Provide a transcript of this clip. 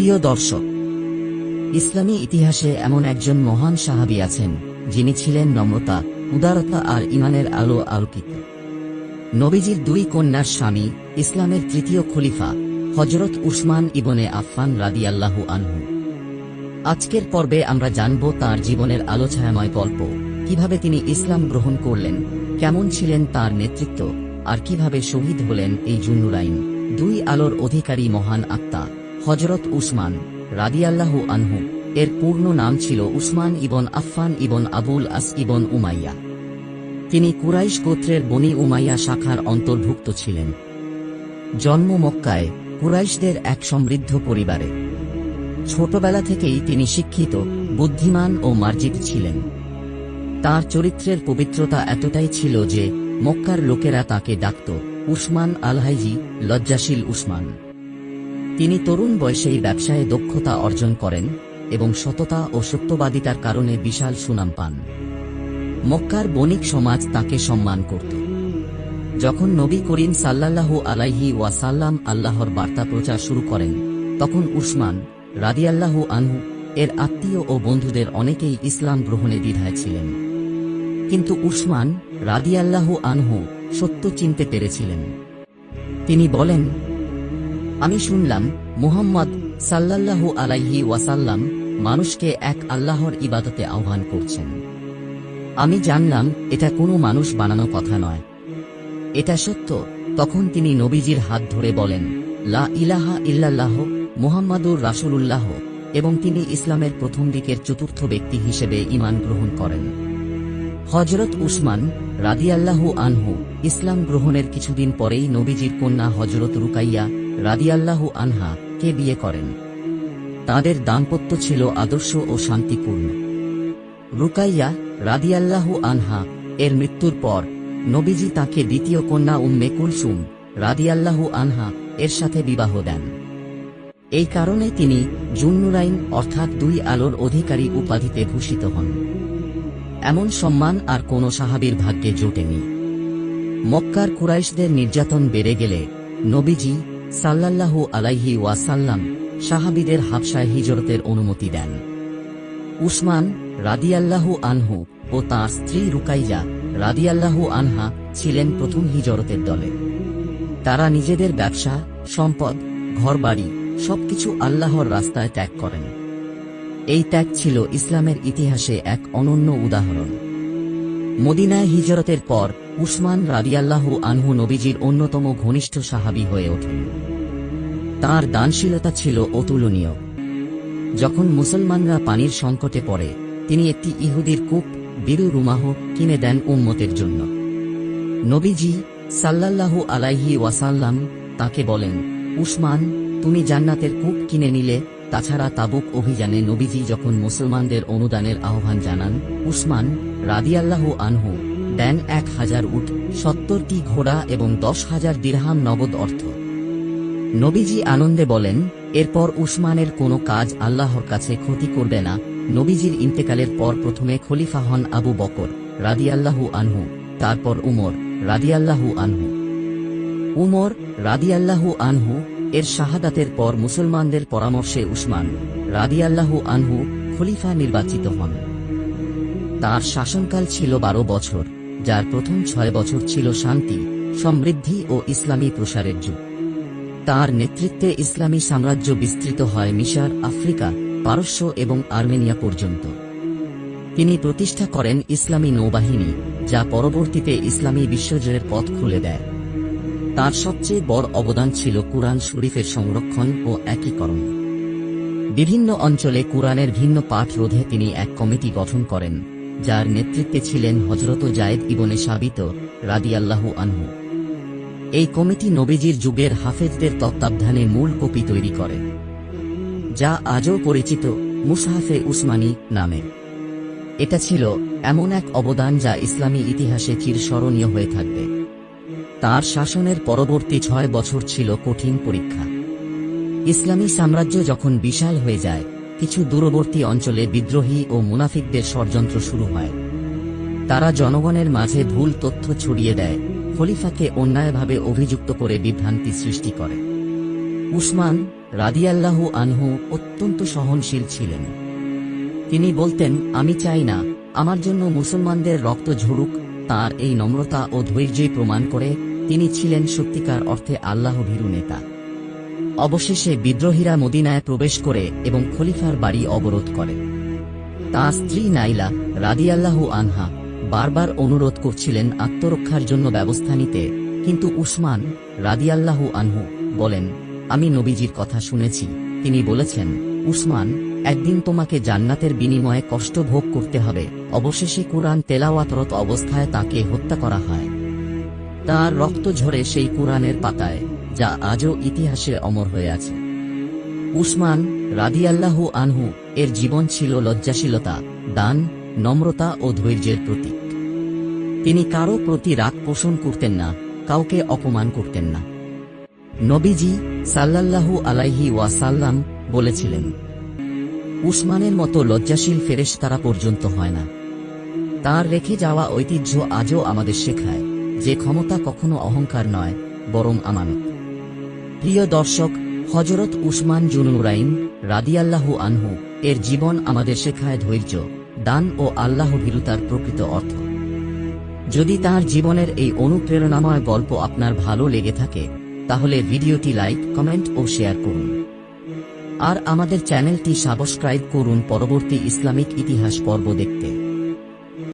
প্রিয় দর্শক, ইসলামী ইতিহাসে এমন একজন মহান সাহাবী আছেন, যিনি ছিলেন নম্রতা, উদারতা আর ইমানের আলো আলোকিত। নবীজির দুই কন্যার স্বামী, ইসলামের তৃতীয় খলিফা হজরত উসমান ইবনে আফফান রাদিয়াল্লাহু আনহু। আজকের পর্বে আমরা জানব তার জীবনের আলোছায়াময় গল্প, কীভাবে তিনি ইসলাম গ্রহণ করলেন, কেমন ছিলেন তার নেতৃত্ব, আর কীভাবে শহীদ হলেন এই জুন্নুরাইন, দুই আলোর অধিকারী মহান আত্মা। হজরত উসমান রাদিয়াল্লাহু আনহু এর পূর্ণ নাম ছিল Usman ibn Affan ibn Abul As ibn Umayya. তিনি কুরাইশ গোত্রের বনি উমাইয়া শাখার অন্তর্ভুক্ত ছিলেন। জন্ম মক্কায় কুরাইশদের এক সমৃদ্ধ পরিবারে। ছোটবেলা থেকেই তিনি শিক্ষিত, বুদ্ধিমান ও মার্জিত ছিলেন। তার চরিত্রের পবিত্রতা এতটাই ছিল যে মক্কার লোকেরা তাকে ডাকত, উসমান আলহাইজি, লজ্জাশীল উসমান। তিনি তরুণ বয়সেই ব্যবসায়ে দক্ষতা অর্জন করেন এবং সততা ও সত্যবাদিতার কারণে বিশাল সুনাম পান। মক্কার বণিক সমাজ তাকে সম্মান করত। যখন নবী করিম সাল্লাল্লাহু আলাইহি ওয়াসাল্লাম আল্লাহর বার্তা প্রচার শুরু করেন, তখন উসমান রাদিয়াল্লাহু আনহু এর আত্মীয় ও বন্ধুদের অনেকেই ইসলাম গ্রহণে দ্বিধায় ছিলেন। কিন্তু উসমান রাদিয়াল্লাহু আনহু সত্য চিনতে পেরেছিলেন। তিনি বলেন আমি শুনলাম, মুহাম্মদ সাল্লাল্লাহু আলাইহি ওয়াসাল্লাম মানুষকে এক আল্লাহর ইবাদতে আহ্বান করছেন। আমি জানলাম, এটা কোনো মানুষ বানানো কথা নয়। এটা সত্য, তখন তিনি নবীজির হাত ধরে বলেন, লা ইলাহা ইল্লাল্লাহ মুহাম্মাদুর রাসূলুল্লাহ এবং তিনি ইসলামের প্রথম দিকের চতুর্থ ব্যক্তি হিসেবে ইমান গ্রহণ করেন। হজরত উসমান রাদিয়াল্লাহু আনহু ইসলাম গ্রহণের কিছুদিন পরেই নবীজির কন্যা হজরত রুকাইয়া রাদিয়াল্লাহু আনহা কে বিয়ে করেন। তাদের দাম্পত্য ছিল আদর্শ ও শান্তিপূর্ণ। রুকাইয়া রাদিয়াল্লাহু আনহা এর মৃত্যুর পর নবীজি তাকে দ্বিতীয় কন্যা উম্মে কুলসুম রাদিয়াল্লাহু আনহা এর সাথে বিবাহ দেন। এই কারণে তিনি জুন্নুরাইন অর্থাৎ দুই আলোর অধিকারী উপাধিতে ভূষিত হন। এমন সম্মান আর কোন সাহাবীর ভাগ্যে জোটেনি। মক্কার কুরাইশদের নির্যাতন বেড়ে গেলে নবীজি সাল্লাল্লাহু আলাইহি ওয়াসাল্লাম সাহাবীদের হাবসায় হিজরতের অনুমতি দেন। উসমান রাদিয়াল্লাহু আনহু ও তাঁর স্ত্রী রুকাইজা রাদিয়াল্লাহু আনহা ছিলেন প্রথম হিজরতের দলে। তারা নিজেদের ব্যবসা, সম্পদ, ঘরবাড়ি সবকিছু আল্লাহর রাস্তায় ত্যাগ করেন। এই ত্যাগ ছিল ইসলামের ইতিহাসে এক অনন্য উদাহরণ। মদিনায় হিজরতের পর উসমান রাদিয়াল্লাহু আনহু নবীজির অন্যতম ঘনিষ্ঠ সাহাবী হয়ে ওঠেন। তার দানশীলতা ছিল অতুলনীয়। যখন মুসলমানরা পানির সংকটে পড়ে, তিনি একটি ইহুদির কূপ, বিরু রুমাহ কিনে দেন উম্মতের জন্য। নবীজি সাল্লাল্লাহু আলাইহি ওয়াসাল্লাম তাকে বলেন, উসমান, তুমি জান্নাতের কূপ কিনে নিলে তাছাড়া তাবুক অভিযানে নবীজি যখন মুসলমানদের অনুদানের আহ্বান জানান, উসমান রাদিয়াল্লাহু আনহু দেন এক হাজার উট, সত্তরটি ঘোড়া এবং দশ হাজার দিরহাম নগদ অর্থ। নবীজি আনন্দে বলেন, এরপর উসমানের কোনো কাজ আল্লাহর কাছে ক্ষতি করবে না। নবীজির ইন্তেকালের পর প্রথমে খলিফা হন আবু বকর রাদিয়াল্লাহু আনহু, তারপর উমর রাদিয়াল্লাহু আনহু। উমর রাদিয়াল্লাহু আনহু এর শাহাদাতের পর মুসলমানদের পরামর্শে উসমান রাদিয়াল্লাহু আনহু খলিফা নির্বাচিত হন। তার শাসনকাল ছিল বারো বছর, যার প্রথম ছয় বছর ছিল শান্তি, সমৃদ্ধি ও ইসলামী প্রসারের যুগ। তার নেতৃত্বে ইসলামী সাম্রাজ্য বিস্তৃত হয় মিশর, আফ্রিকা, পারস্য এবং আর্মেনিয়া পর্যন্ত। তিনি প্রতিষ্ঠা করেন ইসলামী নৌবাহিনী, যা পরবর্তীতে ইসলামী বিশ্বজয়ের পথ খুলে দেয়। তার সবচেয়ে বড় অবদান ছিল কুরআন শরীফের সংরক্ষণ ও একীকরণ। বিভিন্ন অঞ্চলে কুরআনের ভিন্ন পাঠ রোধে তিনি এক কমিটি গঠন করেন, যার নেতৃত্বে ছিলেন হজরত জায়েদ ইবনে সাবিত রাদিয়াল্লাহু আনহু। এই কমিটি নবীজির যুগের হাফেজদের তত্ত্বাবধানে মূল কপি তৈরি করে, যা আজও পরিচিত মুসাহাফে উসমানী নামে। এটা ছিল এমন এক অবদান যা ইসলামী ইতিহাসে চিরস্মরণীয় হয়ে থাকবে। তার শাসনের পরবর্তী ছয় বছর ছিল কঠিন পরীক্ষা। ইসলামী সাম্রাজ্য যখন বিশাল হয়ে যায়, কিছু দূরবর্তী অঞ্চলে বিদ্রোহী ও মুনাফিকদের ষড়যন্ত্র শুরু হয়। তারা জনগণের মাঝে ভুল তথ্য ছড়িয়ে দেয়, খলিফাকে অন্যায়ভাবে অভিযুক্ত করে বিভ্রান্তি সৃষ্টি করে। উসমান রাদিয়াল্লাহু আনহু অত্যন্ত সহনশীল ছিলেন। তিনি বলতেন, আমি চাই না, আমার জন্য মুসলমানদের রক্ত ঝরুক, তার এই নম্রতা ও ধৈর্যই প্রমাণ করে তিনি ছিলেন সত্যিকার অর্থে আল্লাহ ভীরু নেতা। অবশেষে বিদ্রোহীরা মদিনায় প্রবেশ করে এবং খলিফার বাড়ি অবরোধ করে। তাঁর স্ত্রী নাইলা রাদিয়াল্লাহু আনহা বারবার অনুরোধ করছিলেন আত্মরক্ষার জন্য ব্যবস্থা নিতে, কিন্তু উসমান রাদিয়াল্লাহু আনহু বলেন, আমি নবীজির কথা শুনেছি। তিনি বলেছেন, উসমান, একদিন তোমাকে জান্নাতের বিনিময়ে কষ্ট ভোগ করতে হবে। অবশেষে কোরআন তেলাওয়াতরত অবস্থায় তাকে হত্যা করা হয়। তার রক্ত ঝরে সেই কোরআনের পাতায়, যা আজও ইতিহাসে অমর হয়ে আছে। উসমান রাদিয়াল্লাহু আনহু এর জীবন ছিল লজ্জাশীলতা, দান, নম্রতা ও ধৈর্যের প্রতীক। তিনি কারও প্রতি রাগ পোষণ করতেন না, কাউকে অপমান করতেন না। নবীজি সাল্লাল্লাহু আলাইহি ওয়াসাল্লাম বলেছিলেন, উসমানের মতো লজ্জাশীল ফেরেশ তারা পর্যন্ত হয় না। তার রেখে যাওয়া ঐতিহ্য আজও আমাদের শেখায়। যে ক্ষমতা কখনো অহংকার নয়, বরং আমানত। প্রিয় দর্শক, হজরত উসমান জুনুরাইন রাদিয়াল্লাহু আনহু এর জীবন আমাদের শেখায় ধৈর্য, দান ও আল্লাহ ভীরুতার প্রকৃত অর্থ। যদি তার জীবনের এই অনুপ্রেরণাময় গল্প আপনার ভালো লেগে থাকে, তাহলে ভিডিওটি লাইক, কমেন্ট ও শেয়ার করুন। আর আমাদের চ্যানেলটি সাবস্ক্রাইব করুন পরবর্তী ইসলামিক ইতিহাস পর্ব দেখতে।